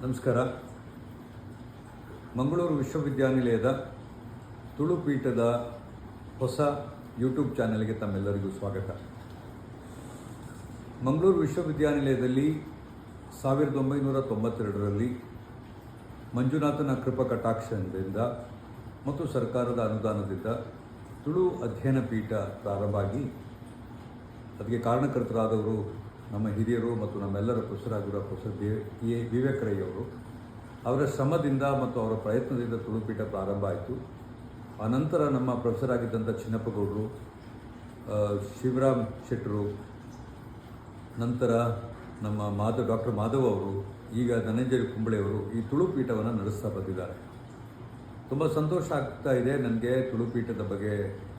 ನಮಸ್ಕಾರ. ಮಂಗಳೂರು ವಿಶ್ವವಿದ್ಯಾನಿಲಯದ ತುಳು ಪೀಠದ ಹೊಸ ಯೂಟ್ಯೂಬ್ ಚಾನೆಲ್ಗೆ ತಮ್ಮೆಲ್ಲರಿಗೂ ಸ್ವಾಗತ. ಮಂಗಳೂರು ವಿಶ್ವವಿದ್ಯಾನಿಲಯದಲ್ಲಿ ಸಾವಿರದ ಒಂಬೈನೂರ ತೊಂಬತ್ತೆರಡರಲ್ಲಿ ಮಂಜುನಾಥನ ಕೃಪಾ ಕಟಾಕ್ಷದಿಂದ ಮತ್ತು ಸರ್ಕಾರದ ಅನುದಾನದಿಂದ ತುಳು ಅಧ್ಯಯನ ಪೀಠ ಪ್ರಾರಂಭ ಅದಕ್ಕೆ ಕಾರಣಕರ್ತರಾದವರು ನಮ್ಮ ಹಿರಿಯರು ಮತ್ತು ನಮ್ಮೆಲ್ಲರ ಪುಸ್ತರಾಗಿರುವ ಪ್ರೊಫೆಸರ್ ಎ ವಿವೇಕ್ ರೈ ಅವರು ಅವರ ಶ್ರಮದಿಂದ ಮತ್ತು ಅವರ ಪ್ರಯತ್ನದಿಂದ ತುಳುಪೀಠ ಪ್ರಾರಂಭ ಆಯಿತು. ಆನಂತರ ನಮ್ಮ ಪ್ರೊಫೆಸರ್ ಆಗಿದ್ದಂಥ ಚಿನ್ನಪ್ಪಗೌಡರು ಶಿವರಾಮ್ ಶೆಟ್ಟರು, ನಂತರ ನಮ್ಮ ಮಾಧವ್ ಡಾಕ್ಟರ್ ಮಾಧವ್ ಅವರು, ಈಗ ಧನಂಜಯ ಕುಂಬಳೆಯವರು ಈ ತುಳುಪೀಠವನ್ನು ನಡೆಸ್ತಾ ಬಂದಿದ್ದಾರೆ. ತುಂಬ ಸಂತೋಷ ಆಗ್ತಾ ಇದೆ ನನಗೆ ತುಳುಪೀಠದ ಬಗ್ಗೆ,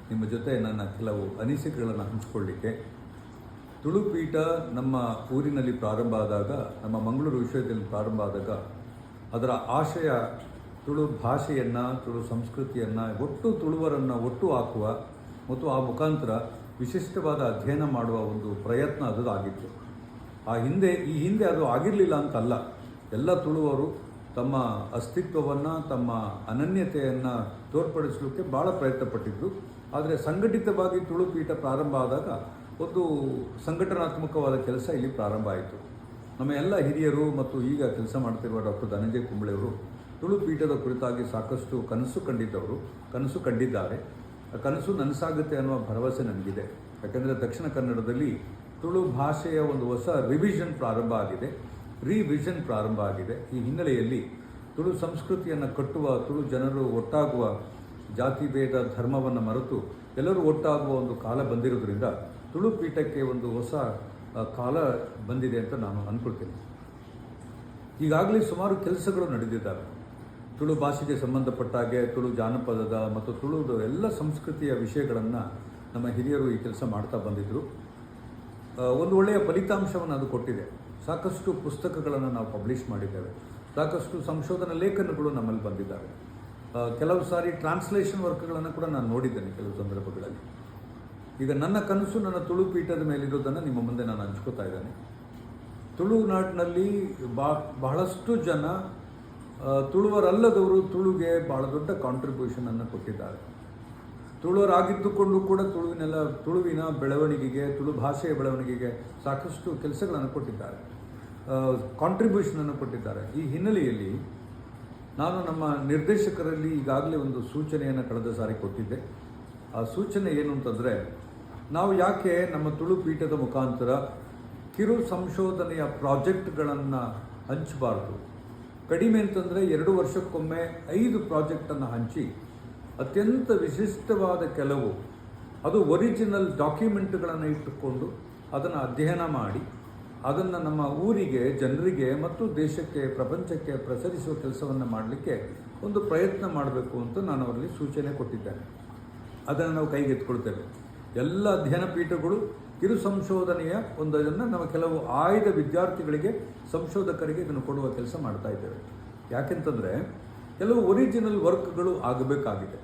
ನಿಮ್ಮ ಜೊತೆ ನನ್ನ ಕೆಲವು ಅನಿಸಿಕೆಗಳನ್ನು ಹಂಚಿಕೊಳ್ಳಿಕ್ಕೆ. ತುಳುಪೀಠ ನಮ್ಮ ಊರಿನಲ್ಲಿ ಪ್ರಾರಂಭ ಆದಾಗ, ನಮ್ಮ ಮಂಗಳೂರು ವಿಶ್ವವಿದ್ಯಾಲಯ ಪ್ರಾರಂಭ ಆದಾಗ ಅದರ ಆಶಯ, ತುಳು ಭಾಷೆಯನ್ನು, ತುಳು ಸಂಸ್ಕೃತಿಯನ್ನು ಒಟ್ಟು ತುಳುವರನ್ನು ಒಟ್ಟು ಹಾಕುವ ಮತ್ತು ಆ ಮುಖಾಂತರ ವಿಶಿಷ್ಟವಾದ ಅಧ್ಯಯನ ಮಾಡುವ ಒಂದು ಪ್ರಯತ್ನ ಅದು ಆಗಿತ್ತು ಆ ಹಿಂದೆ, ಈ ಹಿಂದೆ ಅದು ಆಗಿರಲಿಲ್ಲ ಅಂತಲ್ಲ. ಎಲ್ಲ ತುಳುವರು ತಮ್ಮ ಅಸ್ತಿತ್ವವನ್ನು, ತಮ್ಮ ಅನನ್ಯತೆಯನ್ನು ತೋರ್ಪಡಿಸಲಿಕ್ಕೆ ಭಾಳ ಪ್ರಯತ್ನ ಪಟ್ಟಿದ್ರು ಆದರೆ ಸಂಘಟಿತವಾಗಿ ತುಳುಪೀಠ ಪ್ರಾರಂಭ ಆದಾಗ ಒಂದು ಸಂಘಟನಾತ್ಮಕವಾದ ಕೆಲಸ ಇಲ್ಲಿ ಪ್ರಾರಂಭ ಆಯಿತು. ನಮ್ಮ ಎಲ್ಲ ಹಿರಿಯರು ಮತ್ತು ಈಗ ಕೆಲಸ ಮಾಡ್ತಿರುವ ಡಾಕ್ಟರ್ ಧನಂಜಯ ಕುಂಬಳೆಯವರು ತುಳುಪೀಠದ ಕುರಿತಾಗಿ ಸಾಕಷ್ಟು ಕನಸು ಕಂಡಿದ್ದವರು, ಕನಸು ಕಂಡಿದ್ದಾರೆ. ಆ ಕನಸು ನನಸಾಗುತ್ತೆ ಅನ್ನುವ ಭರವಸೆ ನನಗಿದೆ. ಯಾಕೆಂದರೆ ದಕ್ಷಿಣ ಕನ್ನಡದಲ್ಲಿ ತುಳು ಭಾಷೆಯ ಒಂದು ಹೊಸ ರಿವಿಷನ್ ಪ್ರಾರಂಭ ಆಗಿದೆ. ರಿವಿಷನ್ ಪ್ರಾರಂಭ ಆಗಿದೆ. ಈ ಹಿನ್ನೆಲೆಯಲ್ಲಿ ತುಳು ಸಂಸ್ಕೃತಿಯನ್ನು ಕಟ್ಟುವ, ತುಳು ಜನರು ಒಟ್ಟಾಗುವ ಜಾತಿ, ಭೇದ, ಧರ್ಮವನ್ನು ಮರೆತು ಎಲ್ಲರೂ ಒಟ್ಟಾಗುವ ಒಂದು ಕಾಲ ಬಂದಿರೋದ್ರಿಂದ ತುಳು ಪೀಠಕ್ಕೆ ಒಂದು ಹೊಸ ಕಾಲ ಬಂದಿದೆ ಅಂತ ನಾನು ಅಂದ್ಕೊಳ್ತೀನಿ ಈಗಾಗಲೇ ಸುಮಾರು ಕೆಲಸಗಳು ನಡೆದಿದ್ದಾವೆ. ತುಳು ಭಾಷೆಗೆ ಸಂಬಂಧಪಟ್ಟ ಹಾಗೆ, ತುಳು ಜಾನಪದದ ಮತ್ತು ತುಳುದು ಎಲ್ಲ ಸಂಸ್ಕೃತಿಯ ವಿಷಯಗಳನ್ನು ನಮ್ಮ ಹಿರಿಯರು ಈ ಕೆಲಸ ಮಾಡ್ತಾ ಬಂದಿದ್ದರು ಒಂದು ಒಳ್ಳೆಯ ಫಲಿತಾಂಶವನ್ನು ಅದು ಕೊಟ್ಟಿದೆ. ಸಾಕಷ್ಟು ಪುಸ್ತಕಗಳನ್ನು ನಾವು ಪಬ್ಲಿಷ್ ಮಾಡಿದ್ದೇವೆ. ಸಾಕಷ್ಟು ಸಂಶೋಧನಾ ಲೇಖನಗಳು ನಮ್ಮಲ್ಲಿ ಬಂದಿದ್ದಾವೆ. ಕೆಲವು ಸಾರಿ ಟ್ರಾನ್ಸ್ಲೇಷನ್ ವರ್ಕ್ಗಳನ್ನು ಕೂಡ ನಾನು ನೋಡಿದ್ದೇನೆ, ಕೆಲವು ಸಂದರ್ಭಗಳಲ್ಲಿ. ಈಗ ನನ್ನ ಕನಸು, ನನ್ನ ತುಳು ಪೀಠದ ಮೇಲಿರೋದನ್ನು ನಿಮ್ಮ ಮುಂದೆ ನಾನು ಹಂಚ್ಕೋತಾ ಇದ್ದೇನೆ. ತುಳುನಾಡಿನಲ್ಲಿ ಬಾ, ಬಹಳಷ್ಟು ಜನ ತುಳುವರಲ್ಲದವರು ತುಳುಗೆ ಬಹಳ ದೊಡ್ಡ ಕಾಂಟ್ರಿಬ್ಯೂಷನನ್ನು ಕೊಟ್ಟಿದ್ದಾರೆ. ತುಳುವರಾಗಿದ್ದುಕೊಂಡು ಕೂಡ ತುಳುವಿನೆಲ್ಲ, ತುಳುವಿನ ಬೆಳವಣಿಗೆಗೆ, ತುಳು ಭಾಷೆಯ ಬೆಳವಣಿಗೆಗೆ ಸಾಕಷ್ಟು ಕೆಲಸಗಳನ್ನು ಕೊಟ್ಟಿದ್ದಾರೆ. ಕಾಂಟ್ರಿಬ್ಯೂಷನನ್ನು ಕೊಟ್ಟಿದ್ದಾರೆ. ಈ ಹಿನ್ನೆಲೆಯಲ್ಲಿ ನಾನು ನಮ್ಮ ನಿರ್ದೇಶಕರಲ್ಲಿ ಈಗಾಗಲೇ ಒಂದು ಸೂಚನೆಯನ್ನು ಕಳೆದ ಸಾರಿ ಕೊಟ್ಟಿದ್ದೆ. ಆ ಸೂಚನೆ ಏನು ಅಂತಂದರೆ ನಾವು ಯಾಕೆ ನಮ್ಮ ತುಳು ಪೀಠದ ಮುಖಾಂತರ ಕಿರು ಸಂಶೋಧನೆಯ ಪ್ರಾಜೆಕ್ಟ್ಗಳನ್ನು ಹಂಚಬಾರ್ದು? ಕಡಿಮೆ ಅಂತಂದರೆ ಎರಡು ವರ್ಷಕ್ಕೊಮ್ಮೆ ಐದು ಪ್ರಾಜೆಕ್ಟನ್ನು ಹಂಚಿ, ಅತ್ಯಂತ ವಿಶಿಷ್ಟವಾದ ಕೆಲವು, ಅದು ಒರಿಜಿನಲ್ ಡಾಕ್ಯುಮೆಂಟ್ಗಳನ್ನು ಇಟ್ಟುಕೊಂಡು ಅದನ್ನು ಅಧ್ಯಯನ ಮಾಡಿ, ಅದನ್ನು ನಮ್ಮ ಊರಿಗೆ, ಜನರಿಗೆ ಮತ್ತು ದೇಶಕ್ಕೆ, ಪ್ರಪಂಚಕ್ಕೆ ಪ್ರಸರಿಸುವ ಕೆಲಸವನ್ನು ಮಾಡಲಿಕ್ಕೆ ಒಂದು ಪ್ರಯತ್ನ ಮಾಡಬೇಕು ಅಂತ ನಾನು ಅವರಲ್ಲಿ ಸೂಚನೆ ಕೊಟ್ಟಿದ್ದೇನೆ. ಅದನ್ನು ನಾವು ಕೈಗೆತ್ಕೊಳ್ತೇವೆ ಎಲ್ಲ ಅಧ್ಯಯನ ಪೀಠಗಳು ಕಿರು ಸಂಶೋಧನೆಯ ಒಂದು ಅದನ್ನು ನಾವು ಕೆಲವು ಆಯ್ದ ವಿದ್ಯಾರ್ಥಿಗಳಿಗೆ, ಸಂಶೋಧಕರಿಗೆ ಇದನ್ನು ಕೊಡುವ ಕೆಲಸ ಮಾಡ್ತಾ ಇದ್ದೇವೆ. ಯಾಕೆಂತಂದರೆ, ಕೆಲವು ಒರಿಜಿನಲ್ ವರ್ಕ್ಗಳು ಆಗಬೇಕಾಗಿದೆ.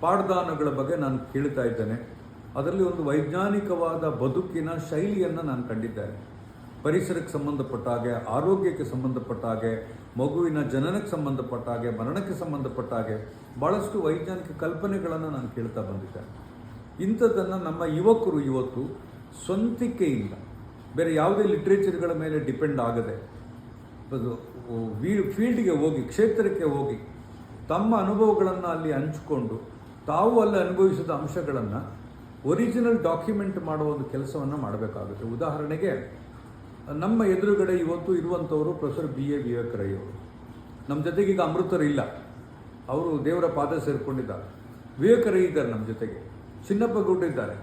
ಪಾಠದಾನಗಳ ಬಗ್ಗೆ ನಾನು ಕೇಳ್ತಾ ಇದ್ದೇನೆ. ಅದರಲ್ಲಿ ಒಂದು ವೈಜ್ಞಾನಿಕವಾದ ಬದುಕಿನ ಶೈಲಿಯನ್ನು ನಾನು ಕಂಡಿದ್ದೇನೆ. ಪರಿಸರಕ್ಕೆ ಸಂಬಂಧಪಟ್ಟ ಹಾಗೆ, ಆರೋಗ್ಯಕ್ಕೆ ಸಂಬಂಧಪಟ್ಟ ಹಾಗೆ, ಮಗುವಿನ ಜನನಕ್ಕೆ ಸಂಬಂಧಪಟ್ಟ ಹಾಗೆ, ಮರಣಕ್ಕೆ ಸಂಬಂಧಪಟ್ಟ ಹಾಗೆ ಭಾಳಷ್ಟು ವೈಜ್ಞಾನಿಕ ಕಲ್ಪನೆಗಳನ್ನು ನಾನು ಕೇಳ್ತಾ ಬಂದಿದ್ದೇನೆ. ಇಂಥದ್ದನ್ನು ನಮ್ಮ ಯುವಕರು ಇವತ್ತು ಸ್ವಂತಿಕೆಯಿಂದ, ಬೇರೆ ಯಾವುದೇ ಲಿಟ್ರೇಚರ್ಗಳ ಮೇಲೆ ಡಿಪೆಂಡ್ ಆಗದೆ, ಅದು ಫೀಲ್ಡ್ಗೆ ಹೋಗಿ, ಕ್ಷೇತ್ರಕ್ಕೆ ಹೋಗಿ, ತಮ್ಮ ಅನುಭವಗಳನ್ನು ಅಲ್ಲಿ ಹಂಚಿಕೊಂಡು, ತಾವು ಅಲ್ಲಿ ಅನುಭವಿಸಿದ ಅಂಶಗಳನ್ನು ಒರಿಜಿನಲ್ ಡಾಕ್ಯುಮೆಂಟ್ ಮಾಡುವ ಒಂದು ಕೆಲಸವನ್ನು ಮಾಡಬೇಕಾಗುತ್ತೆ. ಉದಾಹರಣೆಗೆ, ನಮ್ಮ ಎದುರುಗಡೆ ಇವತ್ತು ಇರುವಂಥವರು ಪ್ರೊಫೆಸರ್ ಬಿ ಎ ವಿವೇಕರಯ್ಯವರು. ನಮ್ಮ ಜೊತೆಗೆ ಈಗ ಅಮೃತರು ಇಲ್ಲ ಅವರು ದೇವರ ಪಾದ ಸೇರಿಕೊಂಡಿದ್ದಾರೆ. ವಿವೇಕರಯ್ಯ ಇದ್ದಾರೆ ನಮ್ಮ ಜೊತೆಗೆ. ಚಿನ್ನಪ್ಪ ಗೌಡ ಇದ್ದಾರೆ.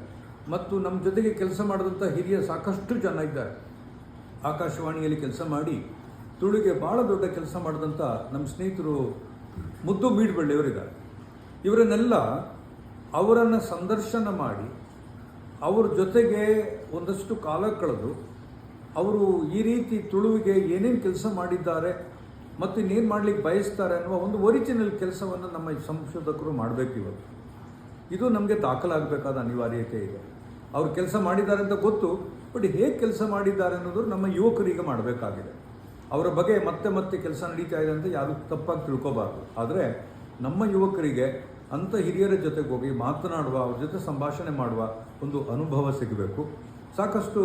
ಮತ್ತು ನಮ್ಮ ಜೊತೆಗೆ ಕೆಲಸ ಮಾಡಿದಂಥ ಹಿರಿಯ ಸಾಕಷ್ಟು ಜನ ಇದ್ದಾರೆ. ಆಕಾಶವಾಣಿಯಲ್ಲಿ ಕೆಲಸ ಮಾಡಿ, ತುಳುಗೆ ಭಾಳ ದೊಡ್ಡ ಕೆಲಸ ಮಾಡಿದಂಥ ನಮ್ಮ ಸ್ನೇಹಿತರು ಮುದ್ದು ಮೀಡ್ಬಳ್ಳಿಯವರಿದ್ದಾರೆ. ಇವರನ್ನೆಲ್ಲ ಅವರನ್ನು ಸಂದರ್ಶನ ಮಾಡಿ, ಅವ್ರ ಜೊತೆಗೆ ಒಂದಷ್ಟು ಕಾಲ ಕಳೆದು, ಅವರು ಈ ರೀತಿ ತುಳುವಿಗೆ ಏನೇನು ಕೆಲಸ ಮಾಡಿದ್ದಾರೆ ಮತ್ತು ಇನ್ನೇನು ಮಾಡಲಿಕ್ಕೆ ಬಯಸ್ತಾರೆ ಅನ್ನುವ ಒಂದು ಒರಿಜಿನಲ್ ಕೆಲಸವನ್ನು ನಮ್ಮ ಸಂಶೋಧಕರು ಮಾಡಬೇಕು ಇವತ್ತು ಇದು ನಮಗೆ ದಾಖಲಾಗಬೇಕಾದ ಅನಿವಾರ್ಯತೆ ಇದೆ. ಅವ್ರು ಕೆಲಸ ಮಾಡಿದ್ದಾರೆ ಅಂತ ಗೊತ್ತು, ಬಟ್ ಹೇಗೆ ಕೆಲಸ ಮಾಡಿದ್ದಾರೆ ಅನ್ನೋದು ನಮ್ಮ ಯುವಕರಿಗೆ ಮಾಡಬೇಕಾಗಿದೆ. ಅವರ ಬಗ್ಗೆ ಮತ್ತೆ ಮತ್ತೆ ಕೆಲಸ ನಡೀತಾ ಇದೆ ಅಂತ ಯಾರು ತಪ್ಪಾಗಿ ತಿಳ್ಕೋಬಾರ್ದು. ಆದರೆ ನಮ್ಮ ಯುವಕರಿಗೆ ಅಂಥ ಹಿರಿಯರ ಜೊತೆಗೆ ಹೋಗಿ ಮಾತನಾಡುವ, ಅವ್ರ ಜೊತೆ ಸಂಭಾಷಣೆ ಮಾಡುವ ಒಂದು ಅನುಭವ ಸಿಗಬೇಕು. ಸಾಕಷ್ಟು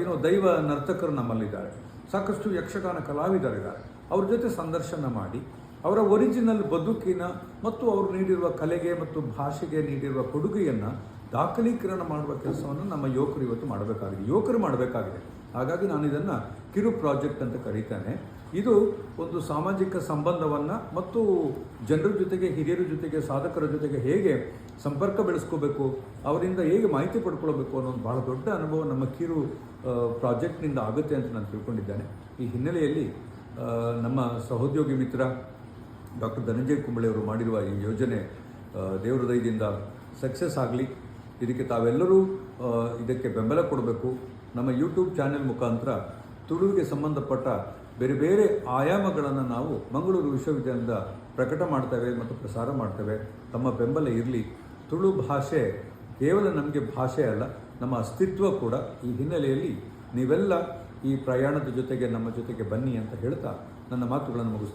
ಏನೋ ದೈವ ನರ್ತಕರು ನಮ್ಮಲ್ಲಿದ್ದಾರೆ. ಸಾಕಷ್ಟು ಯಕ್ಷಗಾನ ಕಲಾವಿದರಿದ್ದಾರೆ. ಅವ್ರ ಜೊತೆ ಸಂದರ್ಶನ ಮಾಡಿ ಅವರ ಒರಿಜಿನಲ್ ಬದುಕಿನ ಮತ್ತು ಅವರು ನೀಡಿರುವ ಕಲೆಗೆ ಮತ್ತು ಭಾಷೆಗೆ ನೀಡಿರುವ ಕೊಡುಗೆಯನ್ನು ದಾಖಲೀಕರಣ ಮಾಡುವ ಕೆಲಸವನ್ನು ನಮ್ಮ ಯುವಕರು ಇವತ್ತು ಮಾಡಬೇಕಾಗಿದೆ. ಯುವಕರು ಮಾಡಬೇಕಾಗಿದೆ. ಹಾಗಾಗಿ ನಾನು ಇದನ್ನು ಕಿರು ಪ್ರಾಜೆಕ್ಟ್ ಅಂತ ಕರೀತೇನೆ. ಇದು ಒಂದು ಸಾಮಾಜಿಕ ಸಂಬಂಧವನ್ನು ಮತ್ತು ಜನರ ಜೊತೆಗೆ, ಹಿರಿಯರ ಜೊತೆಗೆ, ಸಾಧಕರ ಜೊತೆಗೆ ಹೇಗೆ ಸಂಪರ್ಕ ಬೆಳೆಸ್ಕೋಬೇಕು, ಅವರಿಂದ ಹೇಗೆ ಮಾಹಿತಿ ಪಡ್ಕೊಳ್ಬೇಕು ಅನ್ನೋ ಒಂದು ಬಹಳ ದೊಡ್ಡ ಅನುಭವ ನಮ್ಮ ಕಿರು ಪ್ರಾಜೆಕ್ಟ್ನಿಂದ ಆಗುತ್ತೆ ಅಂತ ನಾನು ತಿಳ್ಕೊಂಡಿದ್ದೇನೆ. ಈ ಹಿನ್ನೆಲೆಯಲ್ಲಿ ನಮ್ಮ ಸಹೋದ್ಯೋಗಿ ಮಿತ್ರ ಡಾಕ್ಟರ್ ಧನಂಜಯ ಕುಂಬಳೆಯವರು ಮಾಡಿರುವ ಈ ಯೋಜನೆ ದೇವ್ರ ದಯದಿಂದ ಸಕ್ಸಸ್ ಆಗಲಿ. ಇದಕ್ಕೆ ತಾವೆಲ್ಲರೂ ಇದಕ್ಕೆ ಬೆಂಬಲ ಕೊಡಬೇಕು. ನಮ್ಮ ಯೂಟ್ಯೂಬ್ ಚಾನೆಲ್ ಮುಖಾಂತರ ತುಳುವಿಗೆ ಸಂಬಂಧಪಟ್ಟ ಬೇರೆ ಬೇರೆ ಆಯಾಮಗಳನ್ನು ನಾವು ಮಂಗಳೂರು ವಿಶ್ವವಿದ್ಯಾಲಯದಿಂದ ಪ್ರಕಟ ಮಾಡ್ತೇವೆ ಮತ್ತು ಪ್ರಸಾರ ಮಾಡ್ತೇವೆ. ತಮ್ಮ ಬೆಂಬಲ ಇರಲಿ. ತುಳು ಭಾಷೆ ಕೇವಲ ನಮಗೆ ಭಾಷೆ ಅಲ್ಲ, ನಮ್ಮ ಅಸ್ತಿತ್ವ ಕೂಡ ಈ ಹಿನ್ನೆಲೆಯಲ್ಲಿ ನೀವೆಲ್ಲ ಈ ಪ್ರಯಾಣದ ಜೊತೆಗೆ, ನಮ್ಮ ಜೊತೆಗೆ ಬನ್ನಿ ಅಂತ ಹೇಳ್ತಾ ನನ್ನ ಮಾತುಗಳನ್ನು ಮುಗಿಸ್ತೀನಿ